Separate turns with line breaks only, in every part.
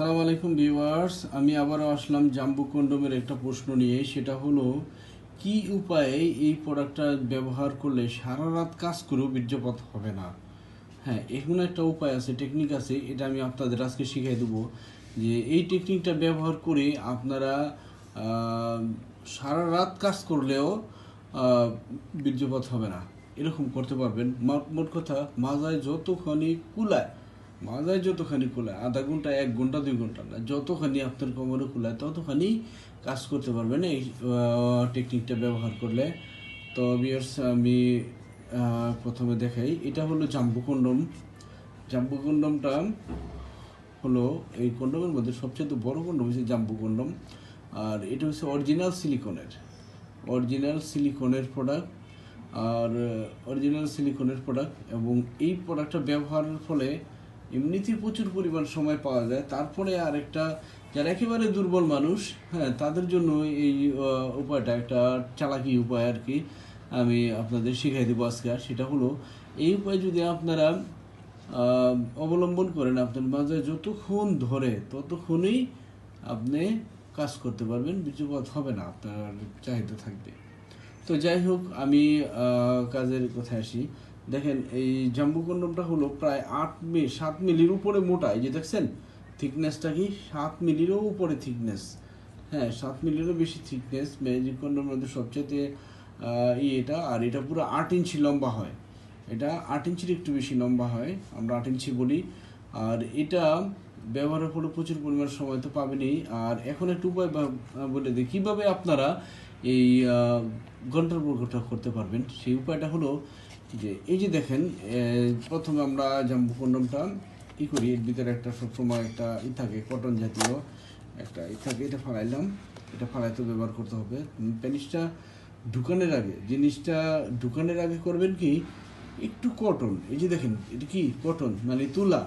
আসসালামু আলাইকুম ভিউয়ার্স, আমি আবারও আসলাম জাম্বু কন্ডোমের একটা প্রশ্ন নিয়ে। সেটা হলো, কি উপায়ে এই প্রোডাক্টটা ব্যবহার করলে সারা রাত কাজ করেও বীর্যপাত হবে না? হ্যাঁ এখানে একটা উপায় আছে টেকনিক আছে, এটা আমি আপনাদের আজকে শিখিয়ে দেবো যে এই টেকনিকটা ব্যবহার করে আপনারা সারা রাত কাজ করলেও বীর্যপাত হবে না। এরকম করতে পারবেন। মোট কথা, মাজায় যতখানি কুলায় মাজায় যতখানি খোলা, আধা ঘণ্টা, এক ঘণ্টা, দুই ঘণ্টা না, যতখানি আপনার কোমরে কুলায় ততখানি কাজ করতে পারবেন এই টেকনিকটা ব্যবহার করলে। তো বিয়ার্স আমি প্রথমে দেখাই, এটা হলো জাম্বু কন্ডম। জাম্বু কন্ডমটা হলো, এই কন্ডমের মধ্যে সবচেয়ে বড় কন্ডম হচ্ছে জাম্বু কন্ডম। আর এটা হচ্ছে অরিজিনাল সিলিকনের অরিজিনাল সিলিকনের প্রোডাক্ট আর অরিজিনাল সিলিকনের প্রোডাক্ট এবং এই প্রোডাক্টটা ব্যবহারের ফলে এমনিতেই প্রচুর পরিমাণ সময় পাওয়া যায়। তারপরে আরেকটা, যারা একেবারে দুর্বল মানুষ হ্যাঁ তাদের জন্য এই উপায়টা, একটা চালাকি উপায় আর কি আমি আপনাদের শিখাই দেবো আজকে। আর সেটা হলো, এই উপায় যদি আপনারা অবলম্বন করেন আপনার মাঝে যতক্ষণ ধরে, ততক্ষণই আপনি কাজ করতে পারবেন বীর্যপাত হবে না, আপনার চাহিদা থাকবে। তো যাই হোক, আমি কাজের কথায় আসি। দেখেন, এই জাম্বু কন্ডমটা হলো প্রায় আট মি, সাত মিলির উপরে মোটা এই যে দেখছেন থিকনেসটা কি? সাত মিলিরও উপরে থিকনেস হ্যাঁ সাত মিলিরও বেশি থিকনেস ম্যাজিক কন্ডমের মধ্যে সবচেয়ে ই এটা, আর এটা পুরো আট ইঞ্চি লম্বা হয়। এটা আট ইঞ্চির একটু বেশি লম্বা হয়, আমরা আট ইঞ্চি বলি। আর এটা ব্যবহারের ফলে প্রচুর পরিমাণ সময় তো পাবেনই আর এখন একটু উপায় বলে দিই, কীভাবে আপনারা এই ঘণ্টার পর ঘণ্টা করতে পারবেন? সেই উপায়টা হলো যে এই যে দেখেন প্রথমে আমরা জাম্বু কন্ডমটা ই করি? এর ভিতরে একটা সবসময় একটা ই থাকে কটন জাতীয় একটা ই থাকে, এটা ফালাইলাম। এটা ফালাইতে ব্যবহার করতে হবে। প্যানিসটা ঢুকানোর আগে, জিনিসটা ঢুকানের আগে করবেন কি? একটু কটন এই যে দেখেন, এটা কি? কটন মানে তুলা।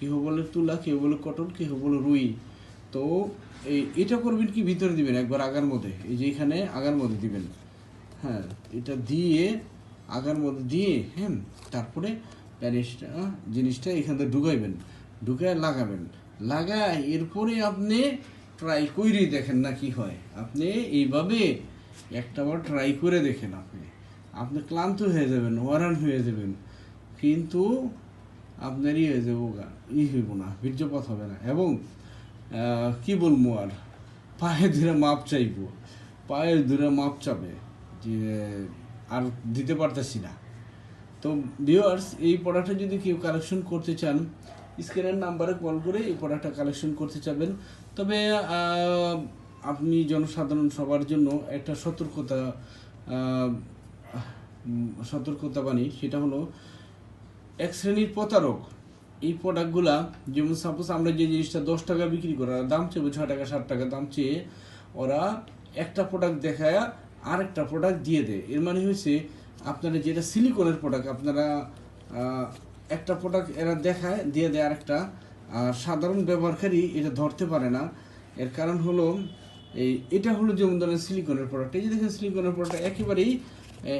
কেউ বলে তুলা কেউ বলে কটন কেউ বলে রুই। তো এই, এটা করবেন কি? ভিতরে দিবেন, একবার আগার মধ্যে। এই যে এখানে আগার মধ্যে দিবেন। হ্যাঁ এটা দিয়ে আগার মধ্যে দিয়ে হ্যাঁ তারপরে প্যারিসটা, জিনিসটা এখান থেকে ঢুকাইবেন, ঢুকায় লাগাবেন। লাগায় এরপরে আপনি ট্রাই করেই দেখেন না কি হয়। আপনি এইভাবে একটা বার ট্রাই করে দেখেন আপনি। আপনি ক্লান্ত হয়ে যাবেন ওয়ারান হয়ে যাবেন। কিন্তু আপনার ই হয়ে যাব ই হইব না, বীর্যপাত হবে না। এবং কি বলব আর? পায়ে ধরে মাপ চাইব। পায়ে ধরে মাপ চাবে। যে আর দিতে পারতেছি না। তো ভিউয়ার্স এই প্রোডাক্টটা যদি কেউ কালেকশন করতে চান, স্ক্রিনের নাম্বারে কল করে এই প্রোডাক্টটা কালেকশন করতে চাবেন। তবে আপনি জনসাধারণ সবার জন্য একটা সতর্কতা সতর্কতা বাণী, সেটা হলো এক শ্রেণির প্রতারক, এই প্রোডাক্টগুলা যেমন সাপোজ আমরা যে জিনিসটা দশ টাকা বিক্রি করি দাম চেয়ে ছয় টাকা ষাট টাকা, দাম চেয়ে ওরা একটা প্রোডাক্ট দেখায় আরেকটা প্রোডাক্ট দিয়ে দেয়। এর মানে হয়েছে, আপনারা যেটা সিলিকনের প্রোডাক্ট আপনারা একটা প্রোডাক্ট এরা দেখায়, দিয়ে দেয় আরেকটা, আর সাধারণ ব্যবহারকারী এটা ধরতে পারে না। এর কারণ হলো, এই, এটা হলো যেমন ধরেন সিলিকনের প্রোডাক্ট এই যে দেখেন সিলিকনের প্রোডাক্ট একেবারেই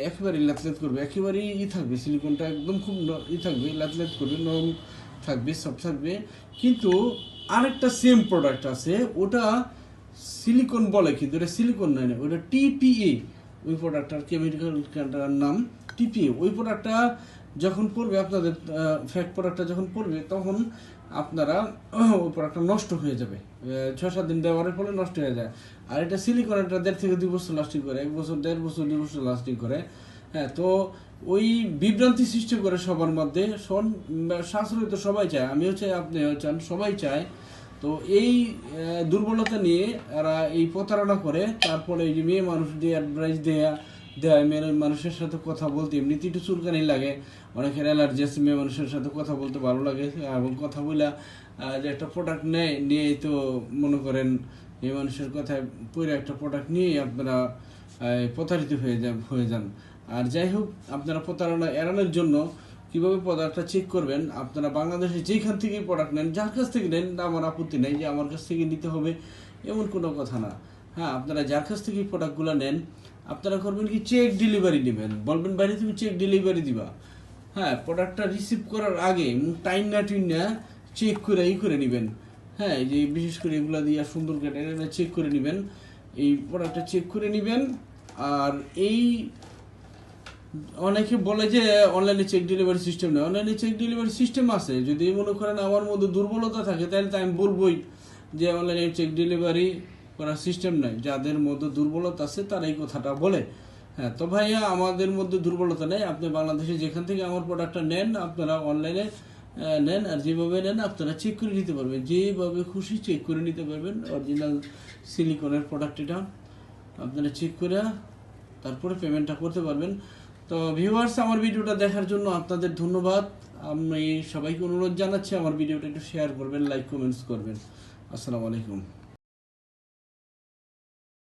একেবারেই ল্যাথলেট করবে, একেবারেই ই থাকবে। সিলিকনটা একদম খুব ই থাকবে ল্যাথলেট করবে, নরম থাকবে সব থাকবে। কিন্তু আরেকটা সেম প্রোডাক্ট আছে, ওটা সিলিকন বলে কিন্তু, এটা সিলিকন নয় না, ওটা টিপিএ। ওই প্রোডাক্টটার কেমিক্যালটার নাম টিপিএ। ওই প্রোডাক্টটা যখন পড়বে, আপনাদের ফ্যাক্ট প্রোডাক্টটা যখন পড়বে, তখন আপনারা ওই প্রোডাক্টটা নষ্ট হয়ে যাবে। ছয়, সাত দিন ব্যবহারের ফলে নষ্ট হয়ে যায়। আর এটা সিলিকন এটা দেড় থেকে দুই বছর লাস্টিং করে, এক বছর, দেড় বছর, দুই বছর লাস্টিং করে। হ্যাঁ তো ওই বিভ্রান্তি সৃষ্টি করে সবার মধ্যে। সাশ্রয় তো সবাই চায়, আমিও চাই, আপনিও চান, সবাই চায়। তো এই দুর্বলতা নিয়ে এরা এই প্রতারণা করে, তারপরে এই যে মেয়ে মানুষ দিয়ে অ্যাডভাইস দেয়া, দেয় মেয়ে মানুষের সাথে কথা বলতে এমনিতে একটু চুলকানি লাগে। অনেকের অ্যালার্জি আছে, মেয়ে মানুষের সাথে কথা বলতে ভালো লাগে, এবং কথা বলে যে একটা প্রোডাক্ট নেয় নিয়ে তো মনে করেন মেয়ে মানুষের কথায় পরে একটা প্রোডাক্ট নিয়েই আপনারা প্রতারিত হয়ে যান হয়ে যান। আর যাই হোক, আপনারা প্রতারণা এড়ানোর জন্য কীভাবে প্রোডাক্টটা চেক করবেন? আপনারা বাংলাদেশে যেখান থেকে প্রোডাক্ট নেন, যার কাছ থেকে নেন আমার আপত্তি নেই যে আমার কাছ থেকে নিতে হবে, এমন কোনো কথা না। হ্যাঁ আপনারা যার কাছ থেকে প্রোডাক্টগুলো নেন, আপনারা করবেন কি চেক ডেলিভারি নেবেন। বলবেন বাইরে তুমি চেক ডেলিভারি দিবা। হ্যাঁ প্রোডাক্টটা রিসিভ করার আগে টাইম না টুইন না চেক করে ই করে নেবেন। হ্যাঁ যে বিশেষ করে এগুলা দিয়ে সুন্দর করে এটা চেক করে নেবেন। এই প্রোডাক্টটা চেক করে নেবেন। আর এই অনেকে বলে যে অনলাইনে চেক ডেলিভারি সিস্টেম নেই অনলাইনে চেক ডেলিভারি সিস্টেম আছে। যদি মনে করেন আমার মধ্যে দুর্বলতা থাকে, তাহলে তো আমি বলবোই যে অনলাইনে চেক ডেলিভারি করার সিস্টেম নাই। যাদের মধ্যে দুর্বলতা আছে, তারা এই কথাটা বলে। হ্যাঁ তো ভাইয়া, আমাদের মধ্যে দুর্বলতা নেই। আপনি বাংলাদেশে যেখান থেকে আমার প্রোডাক্টটা নেন, আপনারা অনলাইনে নেন আর যেভাবে নেন, আপনারা চেক করে নিতে পারবেন। যেভাবে খুশি চেক করে নিতে পারবেন। অরিজিনাল সিলিকনের প্রোডাক্ট এটা। আপনারা চেক করে তারপরে পেমেন্টটা করতে পারবেন। তো ভিউয়ার্স আমার ভিডিওটা দেখার জন্য আপনাদের ধন্যবাদ। আমি সবাইকে অনুরোধ জানাচ্ছি, আমার ভিডিওটা একটু শেয়ার করবেন লাইক কমেন্টস করবেন। আসসালামু আলাইকুম।